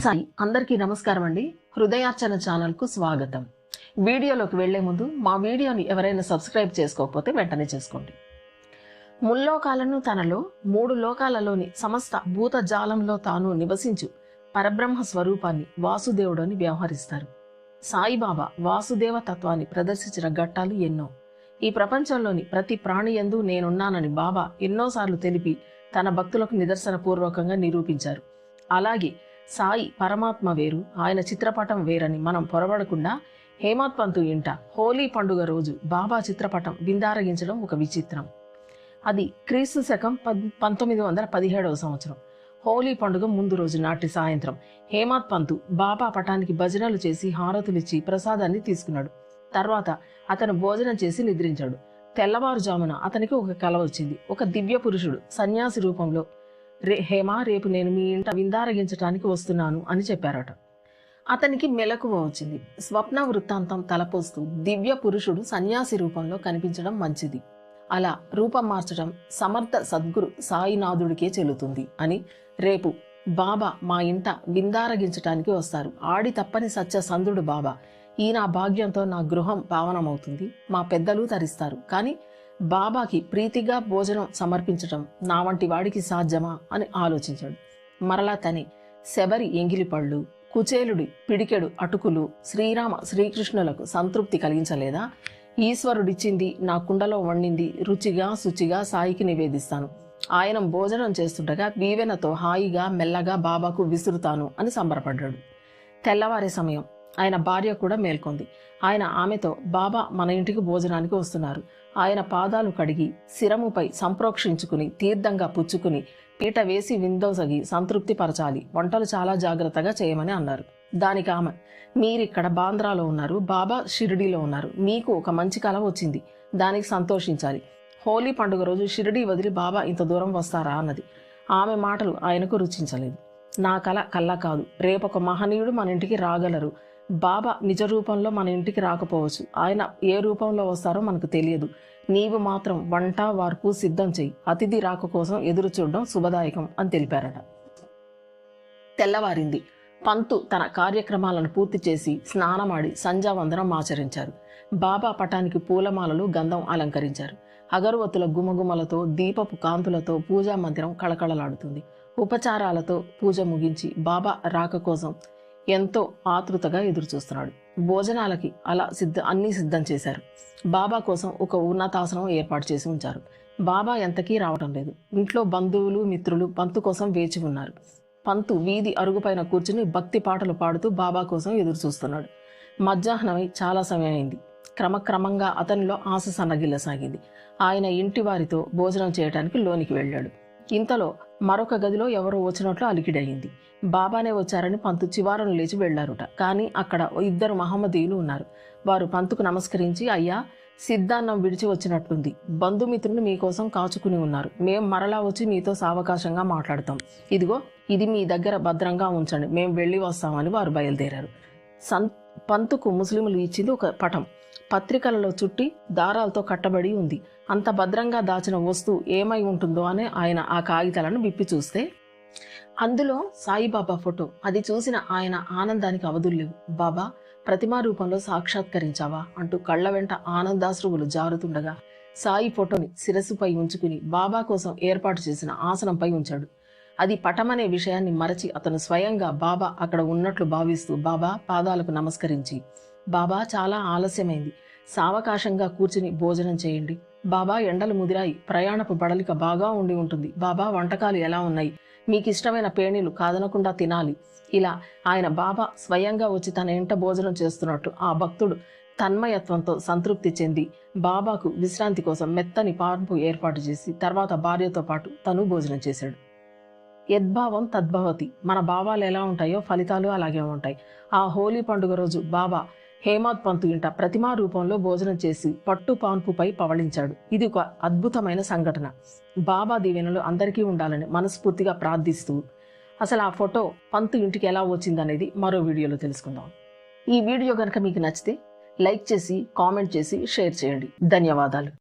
సాయి అందరికీ నమస్కారం అండి. హృదయార్చన ఛానల్కు స్వాగతం. వీడియోలోకి వెళ్ళే ముందు మా వీడియోని ఎవరైనా సబ్స్క్రైబ్ చేసుకోకపోతే వెంటనే చేసుకోండి. ముల్లోకాలను తనలో మూడు లోకాలలోని సమస్త భూత జాలంలో తాను నివసించు పరబ్రహ్మ స్వరూపాన్ని వాసుదేవుడని వ్యవహరిస్తారు. సాయిబాబా వాసుదేవ తత్వాన్ని ప్రదర్శించిన ఘట్టాలు ఎన్నో. ఈ ప్రపంచంలోని ప్రతి ప్రాణి యందు నేనున్నానని బాబా ఎన్నోసార్లు తెలిపి తన భక్తులకు నిదర్శన పూర్వకంగా నిరూపించారు. అలాగే సాయి పరమాత్మ వేరు ఆయన చిత్రపటం వేరని మనం పొరబడకుండా హేమత్ పంతు ఇంట హోలీ పండుగ రోజు బాబా చిత్రపటం బిందారగించడం ఒక విచిత్రం. అది క్రీస్తు శకం పంతొమ్మిది వందల పదిహేడవ సంవత్సరం. హోలీ పండుగ ముందు రోజు నాటి సాయంత్రం. హేమత్ పంతు బాబా పటానికి భజనలు చేసి హారతులిచ్చి ప్రసాదాన్ని తీసుకున్నాడు. తర్వాత అతను భోజనం చేసి నిద్రించాడు. తెల్లవారుజామున అతనికి ఒక కల వచ్చింది. ఒక దివ్య పురుషుడు సన్యాసి రూపంలో రే హేమ రేపు నేను మీ ఇంట విందారగించటానికి వస్తున్నాను అని చెప్పారట. అతనికి మెలకువ వచ్చింది. స్వప్న వృత్తాంతం తలపోస్తూ దివ్య పురుషుడు సన్యాసి రూపంలో కనిపించడం మంచిది. అలా రూపం మార్చడం సమర్థ సద్గురు సాయినాథుడికే చెల్లుతుంది అని రేపు బాబా మా ఇంట విందారగించటానికి వస్తారు. ఆడి తప్పని సత్య సంధుడు బాబా. ఈ నా భాగ్యంతో నా గృహం పావనమవుతుంది. మా పెద్దలు తరిస్తారు. కానీ బాబాకి ప్రీతిగా భోజనం సమర్పించటం నా వంటి వాడికి సాధ్యమా అని ఆలోచించాడు. మరలా తని శబరి ఎంగిలిపళ్ళు కుచేలుడి పిడికెడు అటుకులు శ్రీరామ శ్రీకృష్ణులకు సంతృప్తి కలిగించలేదా? ఈశ్వరుడిచ్చింది నా కుండలో వండింది రుచిగా శుచిగా సాయికి నివేదిస్తాను. ఆయన భోజనం చేస్తుండగా వీవెనతో హాయిగా మెల్లగా బాబాకు విసురుతాను అని సంబరపడ్డాడు. తెల్లవారే సమయం. ఆయన భార్య కూడా మేల్కొంది. ఆయన ఆమెతో బాబా మన ఇంటికి భోజనానికి వస్తున్నారు. ఆయన పాదాలు కడిగి శిరముపై సంప్రోక్షించుకుని తీర్థంగా పుచ్చుకుని పీట వేసి విందోసగి సంతృప్తి పరచాలి. వంటలు చాలా జాగ్రత్తగా చేయమని అన్నారు. దానికి ఆమె మీరిక్కడ బాంద్రాలో ఉన్నారు. బాబా షిరిడీలో ఉన్నారు. మీకు ఒక మంచి కల వచ్చింది. దానికి సంతోషించాలి. హోలీ పండుగ రోజు షిరిడీ వదిలి బాబా ఇంత దూరం వస్తారా? అన్నది. ఆమె మాటలు ఆయనకు రుచించలేదు. నా కల కల్లా కాదు. రేపొక మహనీయుడు మన ఇంటికి రాగలరు. బాబా నిజ రూపంలో మన ఇంటికి రాకపోవచ్చు. ఆయన ఏ రూపంలో వస్తారో మనకు తెలియదు. నీవు మాత్రం వంట వార్పు సిద్ధం చెయ్యి. అతిథి రాక కోసం ఎదురు చూడడం శుభదాయకం అని తెలిపారట. తెల్లవారింది. పంతు తన కార్యక్రమాలను పూర్తి చేసి స్నానమాడి సంధ్యావందనం ఆచరించారు. బాబా పటానికి పూలమాలలు గంధం అలంకరించారు. అగరవత్తుల గుమగుమలతో దీపపు కాంతులతో పూజా మందిరం కళకళలాడుతుంది. ఉపచారాలతో పూజ ముగించి బాబా రాక కోసం ఎంతో ఆతృతగా ఎదురుచూస్తున్నాడు. భోజనాలకి అలా సిద్ధ అన్నీ సిద్ధం చేశారు. బాబా కోసం ఒక ఉన్నతాసనం ఏర్పాటు చేసి ఉంచారు. బాబా ఎంతకీ రావటం లేదు. ఇంట్లో బంధువులు మిత్రులు పంతు కోసం వేచి ఉన్నారు. పంతు వీధి అరుగుపైన కూర్చుని భక్తి పాటలు పాడుతూ బాబా కోసం ఎదురు చూస్తున్నాడు మధ్యాహ్నమై చాలా సమయం అయింది క్రమక్రమంగా అతనిలో ఆశ సన్నగిల్లసాగింది. ఆయన ఇంటి వారితో భోజనం చేయడానికి లోనికి వెళ్ళాడు. ఇంతలో మరొక గదిలో ఎవరో వచ్చినట్లు అలికిడయింది బాబానే వచ్చారని పంతు చివారను లేచి వెళ్ళారుట. కానీ అక్కడ ఇద్దరు మహమ్మదీయులు ఉన్నారు. వారు పంతుకు నమస్కరించి అయ్యా సిద్ధాన్నం విడిచి వచ్చినట్లుంది బంధుమిత్రులు మీకోసం కాచుకుని ఉన్నారు. మేం మరలా వచ్చి మీతో సావకాశంగా మాట్లాడతాం. ఇదిగో ఇది మీ దగ్గర భద్రంగా ఉంచండి. మేం వెళ్ళి వస్తామని వారు బయలుదేరారు. సంత్ పంతుకు ముస్లింలు ఇచ్చింది ఒక పటం. పత్రికలలో చుట్టి దారాలతో కట్టబడి ఉంది. అంత భద్రంగా దాచిన వస్తువు ఏమై ఉంటుందో అని ఆయన ఆ కాగితాలను విప్పి చూస్తే అందులో సాయిబాబా ఫోటో. అది చూసిన ఆయన ఆనందానికి అవధుల్లేవు బాబా ప్రతిమా రూపంలో సాక్షాత్కరించావా? అంటూ కళ్ళ వెంట ఆనందాశ్రువులు జారుతుండగా సాయి ఫోటోని శిరస్సుపై ఉంచుకుని బాబా కోసం ఏర్పాటు చేసిన ఆసనంపై ఉంచాడు. అది పటమనే విషయాన్ని మరచి అతను స్వయంగా బాబా అక్కడ ఉన్నట్లు భావిస్తూ బాబా పాదాలకు నమస్కరించి బాబా చాలా ఆలస్యమైంది. సావకాశంగా కూర్చుని భోజనం చేయండి. బాబా ఎండలు ముదిరాయి. ప్రయాణపు బడలిక బాగా ఉండి ఉంటుంది. బాబా వంటకాలు ఎలా ఉన్నాయి? మీకు ఇష్టమైన పేణీలు కాదనకుండా తినాలి. ఇలా ఆయన బాబా స్వయంగా వచ్చి తన ఇంట భోజనం చేస్తున్నట్టు ఆ భక్తుడు తన్మయత్వంతో సంతృప్తి చెంది బాబాకు విశ్రాంతి కోసం మెత్తని పార్పు ఏర్పాటు చేసి తర్వాత భార్యతో పాటు తను భోజనం చేశాడు. యద్భావం తద్భవతి. మన భావాలు ఎలా ఉంటాయో ఫలితాలు అలాగే ఉంటాయి. ఆ హోలీ పండుగ రోజు బాబా హేమాద్ పంతు ఇంట ప్రతిమా రూపంలో భోజనం చేసి పట్టు పాన్పుపై పవళించాడు. ఇది ఒక అద్భుతమైన సంఘటన. బాబా దీవెనలు అందరికీ ఉండాలని మనస్ఫూర్తిగా ప్రార్థిస్తూ అసలు ఆ ఫోటో పంతు ఇంటికి ఎలా వచ్చిందనేది మరో వీడియోలో తెలుసుకుందాం. ఈ వీడియో కనుక మీకు నచ్చితే లైక్ చేసి కామెంట్ చేసి షేర్ చేయండి. ధన్యవాదాలు.